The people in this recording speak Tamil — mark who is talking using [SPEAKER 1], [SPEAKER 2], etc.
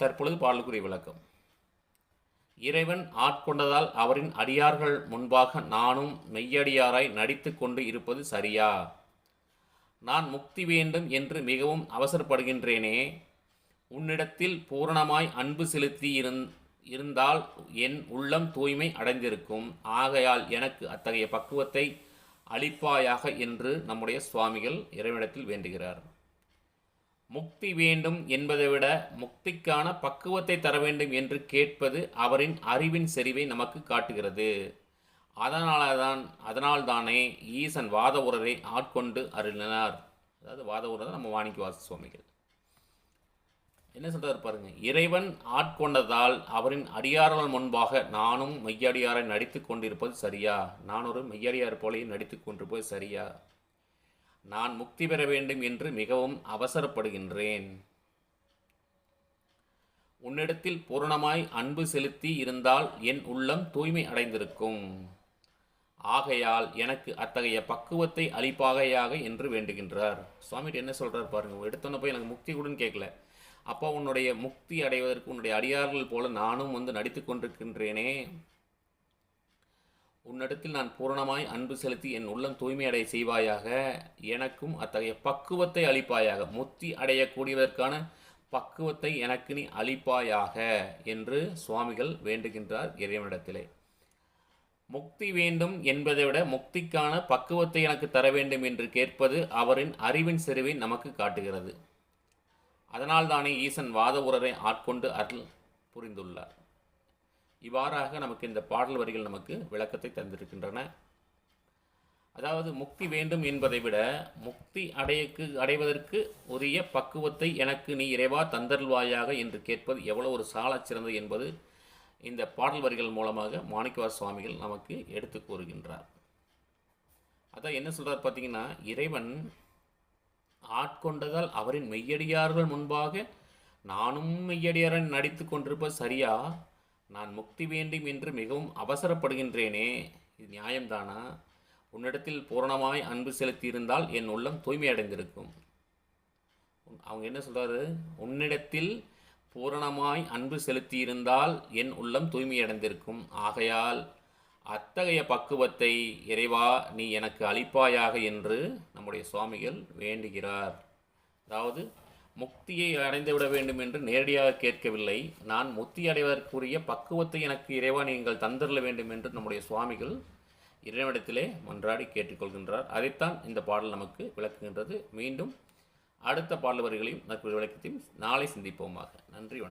[SPEAKER 1] தற்பொழுது பாடலுக்குரிய விளக்கம். இறைவன் ஆட்கொண்டதால் அவரின் அடியார்கள் முன்பாக நானும் மெய்யடியாராய் நடித்து கொண்டு இருப்பது சரியா? நான் முக்தி வேண்டும் என்று மிகவும் அவசரப்படுகின்றேனே. உன்னிடத்தில் பூரணமாய் அன்பு செலுத்தி இருந் இருந்தால் என் உள்ளம் தூய்மை அடைந்திருக்கும். ஆகையால் எனக்கு அத்தகைய பக்குவத்தை அளிப்பாயாக என்று நம்முடைய சுவாமிகள் இறைவனிடத்தில் வேண்டுகிறார். முக்தி வேண்டும் என்பதை விட முக்திக்கான பக்குவத்தை தர வேண்டும் என்று கேட்பது அவரின் அறிவின் செறிவை நமக்கு காட்டுகிறது. அதனால தான் அதனால்தானே ஈசன் வாத உரரை ஆட்கொண்டு அருளினார். அதாவது வாத உரர் நம்ம வாணிக்கு வாச சுவாமிகள். என்ன சொல்கிறார் பாருங்க இறைவன் ஆட்கொண்டதால் அவரின் அடியார்கள் முன்பாக நானும் மெய்யடியாரை நடித்து கொண்டிருப்பது சரியா? நான் ஒரு மெய்யடியார் போலேயே நடித்து கொண்டிருப்பது சரியா? நான் முக்தி பெற வேண்டும் என்று மிகவும் அவசரப்படுகின்றேன். உன்னிடத்தில் பூரணமாய் அன்பு செலுத்தி இருந்தால் என் உள்ளம் தூய்மை அடைந்திருக்கும். ஆகையால் எனக்கு அத்தகைய பக்குவத்தை அளிப்பாகையாக என்று வேண்டுகின்றார். சுவாமிகிட்ட என்ன சொல்கிறார் பாருங்கள் எடுத்தோன்ன போய் எனக்கு முக்தி கூடன்னு கேட்கல அப்போ உன்னுடைய முக்தி அடைவதற்கு உன்னுடைய அடியார்கள் போல நானும் வந்து நடித்து கொண்டிருக்கின்றேனே. உன்னிடத்தில் நான் பூரணமாய் அன்பு செலுத்தி என் உள்ளம் தூய்மை அடைய செய்வாயாக. எனக்கும் அத்தகைய பக்குவத்தை அளிப்பாயாக. முக்தி அடையக்கூடியதற்கான பக்குவத்தை எனக்கு நீ அளிப்பாயாக என்று சுவாமிகள் வேண்டுகின்றார் இறைவனிடத்திலே. முக்தி வேண்டும் என்பதை விட முக்திக்கான பக்குவத்தை எனக்கு தர வேண்டும் என்று கேட்பது அவரின் அறிவின் செறிவை நமக்கு காட்டுகிறது. அதனால்தானே ஈசன் வாத உரரை ஆட்கொண்டு அருள் புரிந்துள்ளார். இவ்வாறாக நமக்கு இந்த பாடல் வரிகள் நமக்கு விளக்கத்தை தந்திருக்கின்றன. அதாவது முக்தி வேண்டும் என்பதை விட முக்தி அடையக்கு அடைவதற்கு உரிய பக்குவத்தை எனக்கு நீ இறைவா தந்தருள்வாயாக என்று கேட்பது எவ்வளோ ஒரு சாலச் சிறந்தது என்பது இந்த பாடல் வரிகள் மூலமாக மாணிக்கவாச சுவாமிகள் நமக்கு எடுத்து கூறுகின்றார். அதான் என்ன சொல்கிறார் பார்த்தீங்கன்னா இறைவன் ஆட்கொண்டதால் அவரின் மெய்யடியார்கள் முன்பாக நானும் மெய்யடியாரன் நடித்து கொண்டிருப்ப சரியா? நான் முக்தி வேண்டும் என்று மிகவும் அவசரப்படுகின்றேனே இது நியாயம்தானா? உன்னிடத்தில் பூரணமாய் அன்பு செலுத்தி இருந்தால் என் உள்ளம் தூய்மை அடைந்திருக்கும் அவங்க என்ன சொல்கிறாரு உன்னிடத்தில் பூரணமாய் அன்பு செலுத்தி இருந்தால் என் உள்ளம் தூய்மை அடைந்திருக்கும் ஆகையால் அத்தகைய பக்குவத்தை இறைவா நீ எனக்கு அளிப்பாயாக என்று நம்முடைய சுவாமிகள் வேண்டுகிறார். அதாவது முக்தியை அடைந்துவிட வேண்டும் என்று நேரடியாக கேட்கவில்லை. நான் முக்தி அடைவதற்குரிய பக்குவத்தை எனக்கு இறைவா நீங்கள் தந்தரல வேண்டும் என்று நம்முடைய சுவாமிகள் இறைவனிடத்திலே மன்றாடி கேட்டுக்கொள்கின்றார். அதைத்தான் இந்த பாடல் நமக்கு விளக்குகின்றது. மீண்டும் அடுத்த பாடல் வரிகளையும் விளக்கத்தையும் நாளை சிந்திப்போமாக. நன்றி